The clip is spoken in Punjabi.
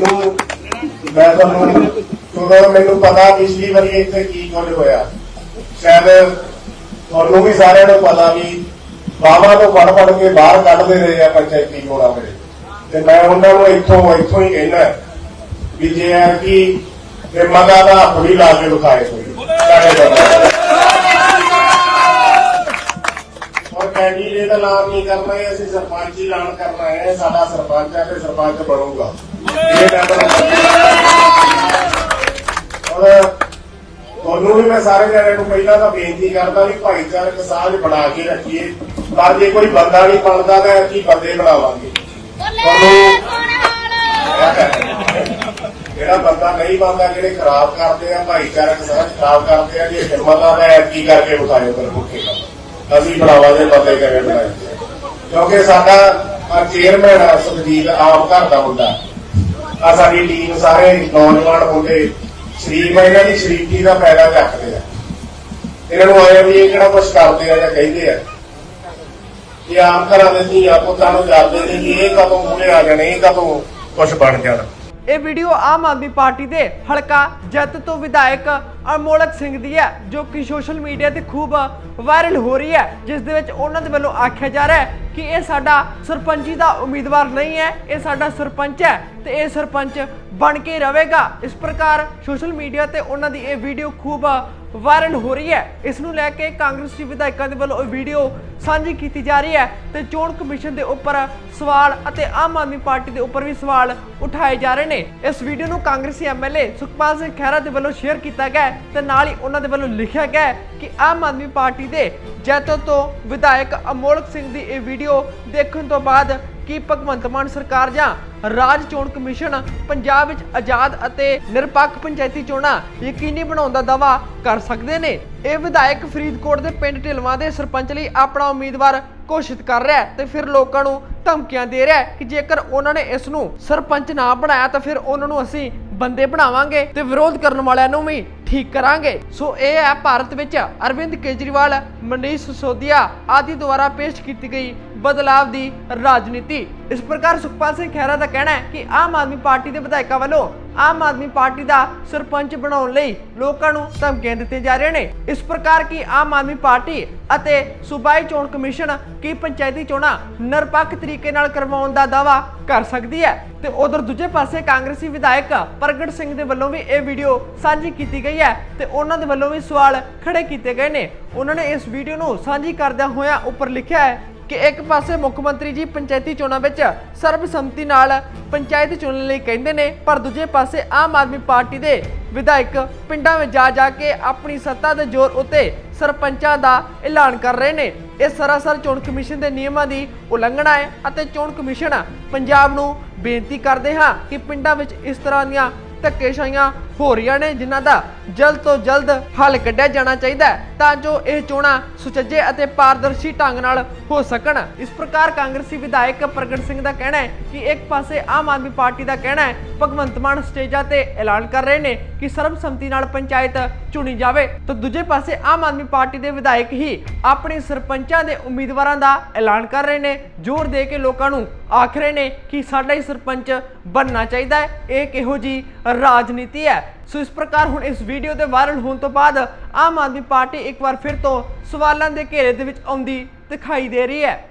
ਮੈਨੂੰ, ਮੈਂ ਤੁਹਾਨੂੰ ਜਦੋਂ ਮੈਨੂੰ ਪਤਾ ਪਿਛਲੀ ਵਾਰੀ ਇੱਥੇ ਕੀ ਕੁਝ ਹੋਇਆ। ਸ਼ਾਇਦ ਤੁਹਾਨੂੰ ਵੀ ਸਾਰਿਆਂ ਨੂੰ ਪਤਾ ਵੀ ਬਾਵਾ ਤੋਂ ਫੜ ਫੜ ਕੇ ਬਾਹਰ ਕੱਢਦੇ ਰਹੇ ਆ ਪੰਚਾਇਤੀ ਚੋਣਾਂ ਵੇਲੇ ਤੇ ਮੈਂ ਉਹਨਾਂ ਨੂੰ ਇੱਥੋਂ ਇੱਥੋਂ ਹੀ ਕਹਿਣਾ ਵੀ ਜੇ ਆ ਕਿ ਨਿਰਮਲਾ ਦਾ ਹੱਥ ਵੀ ਲਾ ਕੇ ਵਿਖਾਏ ਕੋਈ ਸਾਡੇ ਬੰਦੇ ਕੈਂਡੀਡੇਟ ਐਲਾਨ ਨਹੀਂ ਕਰਨਾ ਹੈ? ਅਸੀਂ ਸਰਪੰਚ ਹੀ ਐਲਾਨ ਕਰਨਾ ਹੈ। ਸਾਡਾ ਸਰਪੰਚ ਹੈ ਤੇ ਸਰਪੰਚ ਬਣੂਗਾ। ਇਹ ਮੈਂਬਰ ਔਰ ਤੁਹਾਨੂੰ ਵੀ ਮੈਂ ਸਾਰੇ ਜਣਿਆਂ ਨੂੰ ਪਹਿਲਾਂ ਤਾਂ ਬੇਨਤੀ ਕਰਦਾ ਵੀ ਭਾਈਚਾਰਕ ਸਾਂਝ ਬਣਾ ਕੇ ਰੱਖੀਏ। ਪਰ ਜੇ ਕੋਈ ਬੰਦਾ ਨਹੀਂ ਬਣਦਾ ਤਾਂ ਅਸੀਂ ਬੰਦੇ ਬਣਾਵਾਂਗੇ। ਜਿਹੜਾ ਬੰਦਾ ਨਹੀਂ ਬਣਦਾ, ਜਿਹੜੇ ਖਰਾਬ ਕਰਦੇ ਆ, ਭਾਈਚਾਰਕ ਸਾਂਝ ਖਰਾਬ ਕਰਦੇ ਆ, ਜੇ ਹਿੰਮਤਾਂ ਦਾ ਕੀ ਕਰਕੇ ਵਿਖਾਇਓ ਕਰ ਮੁੱਖੇ ਅਸੀਂ ਬਣਾਵਾਂਗੇ ਬੰਦੇ ਕਿਵੇਂ ਬਣਾਏ। ਕਿਉਂਕਿ ਸਾਡਾ ਚੇਅਰਮੈਨ ਆ ਸੁਖਜੀਤ, ਆਪ ਘਰ ਦਾ ਮੁੰਡਾ। ਆ ਸਾਡੀ ਟੀਮ ਸਾਰੇ ਨੌਜਵਾਨ ਮੁੰਡੇ ਸ਼ਰੀਫ ਇਹਨਾਂ ਦੀ ਸ਼ਰੀਫੀ ਦਾ ਫਾਇਦਾ ਚੱਕਦੇ ਆ। ਇਹਨਾਂ ਨੂੰ ਆਇਆ ਵੀ ਇਹ ਕਿਹੜਾ ਕੁਝ ਕਰਦੇ ਆ ਜਾਂ ਕਹਿੰਦੇ ਆ। ਇਹ ਆਮ ਘਰਾਂ ਦੇ ਧੀਆ ਪੁੱਤਾਂ ਨੂੰ ਜਾਣਦੇ ਨੇ ਕਿ ਇਹ ਕਦੋਂ ਮੂਹਰੇ ਆ ਜਾਣੇ, ਇਹ ਕਦੋਂ ਕੁਝ ਬਣ ਜਾਣਾ। ਇਹ ਵੀਡੀਓ ਆਮ ਆਦਮੀ ਪਾਰਟੀ ਦੇ ਹਲਕਾ ਜੱਤ ਤੋਂ ਵਿਧਾਇਕ ਅਮੋਲਕ ਸਿੰਘ ਦੀ ਹੈ, ਜੋ ਕਿ ਸੋਸ਼ਲ ਮੀਡੀਆ ਤੇ ਖੂਬ ਵਾਇਰਲ ਹੋ ਰਹੀ ਹੈ, ਜਿਸ ਦੇ ਵਿੱਚ ਉਹਨਾਂ ਦੇ ਵੱਲੋਂ ਆਖਿਆ ਜਾ ਰਿਹਾ ਹੈ ਕਿ ਇਹ ਸਾਡਾ ਸਰਪੰਚੀ ਦਾ ਉਮੀਦਵਾਰ ਨਹੀਂ ਹੈ, ਇਹ ਸਾਡਾ ਸਰਪੰਚ ਹੈ ਤੇ ਇਹ ਸਰਪੰਚ ਬਣ ਕੇ ਰਹੇਗਾ। ਇਸ ਪ੍ਰਕਾਰ ਸੋਸ਼ਲ ਮੀਡੀਆ ਤੇ ਉਹਨਾਂ ਦੀ ਇਹ ਵੀਡੀਓ ਖੂਬ ਵਾਇਰਲ ਹੋ ਰਹੀ ਹੈ। ਇਸ ਨੂੰ ਲੈ ਕੇ ਕਾਂਗਰਸੀ ਵਿਧਾਇਕਾਂ ਦੇ ਵੱਲੋਂ ਇਹ ਵੀਡੀਓ ਸਾਂਝੀ ਕੀਤੀ ਜਾ ਰਹੀ ਹੈ ਤੇ ਚੋਣ ਕਮਿਸ਼ਨ ਦੇ ਉੱਪਰ ਸਵਾਲ ਅਤੇ ਆਮ ਆਦਮੀ ਪਾਰਟੀ ਦੇ ਉੱਪਰ ਵੀ ਸਵਾਲ ਉਠਾਏ ਜਾ ਰਹੇ ਨੇ। ਇਸ ਵੀਡੀਓ ਨੂੰ ਕਾਂਗਰਸੀ ਐਮਐਲਏ ਸੁਖਪਾਲ ਸਿੰਘ ਖਹਿਰਾ ਦੇ ਵੱਲੋਂ ਸ਼ੇਅਰ ਕੀਤਾ ਗਿਆ ਹੈ ਤੇ ਨਾਲ ਹੀ ਉਹਨਾਂ ਦੇ ਵੱਲੋਂ ਲਿਖਿਆ ਗਿਆ ਕਿ ਆਮ ਆਦਮੀ ਪਾਰਟੀ ਦੇ ਜੈਤੋ ਤੋਂ ਵਿਧਾਇਕ ਅਮੋਲਕ ਸਿੰਘ ਦੀ ਇਹ ਵੀਡੀਓ ਦੇਖਣ ਤੋਂ ਬਾਅਦ ਕੀ ਭਗਵੰਤ ਮਾਨ ਸਰਕਾਰ ਜਾਂ ਰਾਜ ਚੋਣ ਕਮਿਸ਼ਨ ਪੰਜਾਬ ਵਿੱਚ ਆਜ਼ਾਦ ਅਤੇ ਨਿਰਪੱਖ ਪੰਚਾਇਤੀ ਚੋਣਾਂ ਯਕੀਨੀ ਬਣਾਉਣ ਦਾ ਦਾਅਵਾ ਕਰ ਸਕਦੇ ਨੇ? ਇਹ ਵਿਧਾਇਕ ਫਰੀਦਕੋਟ ਦੇ ਪਿੰਡ ਢਿਲਵਾਂ ਦੇ ਸਰਪੰਚ ਲਈ ਆਪਣਾ ਉਮੀਦਵਾਰ ਘੋਸ਼ਿਤ ਕਰ ਰਿਹਾ ਤੇ ਫਿਰ ਲੋਕਾਂ ਨੂੰ ਧਮਕੀਆਂ ਦੇ ਰਿਹਾ ਕਿ ਜੇਕਰ ਉਹਨਾਂ ਨੇ ਇਸ ਨੂੰ ਸਰਪੰਚ ਨਾ ਬਣਾਇਆ ਤਾਂ ਫਿਰ ਉਹਨਾਂ ਨੂੰ ਅਸੀਂ ਬੰਦੇ ਬਣਾਵਾਂਗੇ ਤੇ ਵਿਰੋਧ ਕਰਨ ਵਾਲਿਆਂ ਨੂੰ ਵੀ ਠੀਕ ਕਰਾਂਗੇ। ਸੋ ਇਹ ਹੈ ਭਾਰਤ ਵਿੱਚ ਅਰਵਿੰਦ ਕੇਜਰੀਵਾਲ, ਮਨੀਸ਼ ਸਿਸੋਦੀਆ ਆਦਿ ਦੁਆਰਾ ਪੇਸ਼ ਕੀਤੀ ਗਈ ਬਦਲਾਵ ਦੀ ਰਾਜਨੀਤੀ। ਇਸ ਪ੍ਰਕਾਰ ਸੁਖਪਾਲ ਸਿੰਘ ਖਹਿਰਾ ਦਾ ਕਹਿਣਾ ਹੈ ਕਿ ਆਮ ਆਦਮੀ ਪਾਰਟੀ ਦੇ ਵਿਧਾਇਕਾਂ ਵੱਲੋਂ ਆਮ ਆਦਮੀ ਪਾਰਟੀ ਦਾ ਸਰਪੰਚ ਬਣਾਉਣ ਲਈ ਲੋਕਾਂ ਨੂੰ ਧਮਕੀਆਂ ਦਿੱਤੀਆਂ ਜਾ ਰਹੀਆਂ ਨੇ। ਇਸ ਪ੍ਰਕਾਰ ਕੀ ਆਮ ਆਦਮੀ ਪਾਰਟੀ ਅਤੇ ਸੂਬਾਈ ਚੋਣ ਕਮਿਸ਼ਨ ਕੀ ਪੰਚਾਇਤੀ ਚੋਣਾਂ ਨਿਰਪੱਖ ਤਰੀਕੇ ਨਾਲ ਕਰਵਾਉਣ ਦਾ ਦਾਅਵਾ ਕਰ ਸਕਦੀ ਹੈ? ਤੇ ਉਧਰ ਦੂਜੇ ਪਾਸੇ ਕਾਂਗਰਸੀ ਵਿਧਾਇਕ ਪ੍ਰਗਟ ਸਿੰਘ ਦੇ ਵੱਲੋਂ ਵੀ ਇਹ ਵੀਡੀਓ ਸਾਂਝੀ ਕੀਤੀ ਗਈ ਹੈ ਤੇ ਉਹਨਾਂ ਦੇ ਵੱਲੋਂ ਵੀ ਸਵਾਲ ਖੜੇ ਕੀਤੇ ਗਏ ਨੇ। ਉਹਨਾਂ ਨੇ ਇਸ ਵੀਡੀਓ ਨੂੰ ਸਾਂਝੀ ਕਰਦਿਆਂ ਹੋਇਆਂ ਉੱਪਰ ਲਿਖਿਆ ਹੈ ਕਿ ਇੱਕ ਪਾਸੇ ਮੁੱਖ ਮੰਤਰੀ ਜੀ ਪੰਚਾਇਤੀ ਚੋਣਾਂ ਵਿੱਚ ਸਰਬਸੰਮਤੀ ਨਾਲ ਪੰਚਾਇਤ ਚੁਣਨ ਲਈ ਕਹਿੰਦੇ ਨੇ, ਪਰ ਦੂਜੇ ਪਾਸੇ ਆਮ ਆਦਮੀ ਪਾਰਟੀ ਦੇ ਵਿਧਾਇਕ ਪਿੰਡਾਂ ਵਿੱਚ ਜਾ ਜਾ ਕੇ ਆਪਣੀ ਸੱਤਾ ਦੇ ਜ਼ੋਰ ਉੱਤੇ ਸਰਪੰਚਾਂ ਦਾ ਐਲਾਨ ਕਰ ਰਹੇ ਨੇ। ਇਹ ਸਰਾਸਰ ਚੋਣ ਕਮਿਸ਼ਨ ਦੇ ਨਿਯਮਾਂ ਦੀ ਉਲੰਘਣਾ ਹੈ ਅਤੇ ਚੋਣ ਕਮਿਸ਼ਨ ਪੰਜਾਬ ਨੂੰ ਬੇਨਤੀ ਕਰਦੇ ਹਾਂ ਕਿ ਪਿੰਡਾਂ ਵਿੱਚ ਇਸ ਤਰ੍ਹਾਂ ਦੀਆਂ ਧੱਕੇਸ਼ਾਹੀਆਂ ਹੋ ਰਹੀਆਂ ਨੇ ਜਿਨ੍ਹਾਂ ਦਾ ਜਲਦ ਤੋਂ ਜਲਦ ਹੱਲ ਕੱਢਿਆ ਜਾਣਾ ਚਾਹੀਦਾ ਤਾਂ ਜੋ ਇਹ ਚੋਣਾਂ ਸੁਚੱਜੇ ਅਤੇ ਪਾਰਦਰਸ਼ੀ ਢੰਗ ਨਾਲ ਹੋ ਸਕਣ। ਇਸ ਪ੍ਰਕਾਰ ਕਾਂਗਰਸੀ ਵਿਧਾਇਕ ਪ੍ਰਗਟ ਸਿੰਘ ਦਾ ਕਹਿਣਾ ਹੈ ਕਿ ਇੱਕ ਪਾਸੇ ਆਮ ਆਦਮੀ ਪਾਰਟੀ ਦਾ ਕਹਿਣਾ ਹੈ, ਭਗਵੰਤ ਮਾਨ ਸਟੇਜਾਂ ਤੇ ਐਲਾਨ ਕਰ ਰਹੇ ਨੇ ਕਿ ਸਰਬਸੰਮਤੀ ਨਾਲ ਪੰਚਾਇਤ ਚੁਣੀ ਜਾਵੇ, ਤਾਂ ਦੂਜੇ ਪਾਸੇ ਆਮ ਆਦਮੀ ਪਾਰਟੀ ਦੇ ਵਿਧਾਇਕ ਹੀ ਆਪਣੇ ਸਰਪੰਚਾਂ ਦੇ ਉਮੀਦਵਾਰਾਂ ਦਾ ਐਲਾਨ ਕਰ ਰਹੇ ਨੇ। ਜ਼ੋਰ ਦੇ ਕੇ ਲੋਕਾਂ ਨੂੰ ਆਖ ਰਹੇ ਨੇ ਕਿ ਸਾਡਾ ਹੀ ਸਰਪੰਚ ਬਣਨਾ ਚਾਹੀਦਾ ਹੈ। ਇਹ ਕਿਹੋ ਜੀ ਰਾਜਨੀਤੀ ਹੈ? ਸੋ ਇਸ ਪ੍ਰਕਾਰ ਹੁਣ ਇਸ ਵੀਡੀਓ ਦੇ ਵਾਇਰਲ ਹੋਣ ਤੋਂ ਬਾਅਦ ਆਮ ਆਦਮੀ ਪਾਰਟੀ ਇੱਕ ਵਾਰ ਫਿਰ ਤੋਂ ਸਵਾਲਾਂ ਦੇ ਘੇਰੇ ਦੇ ਵਿੱਚ ਆਉਂਦੀ ਦਿਖਾਈ ਦੇ ਰਹੀ ਹੈ।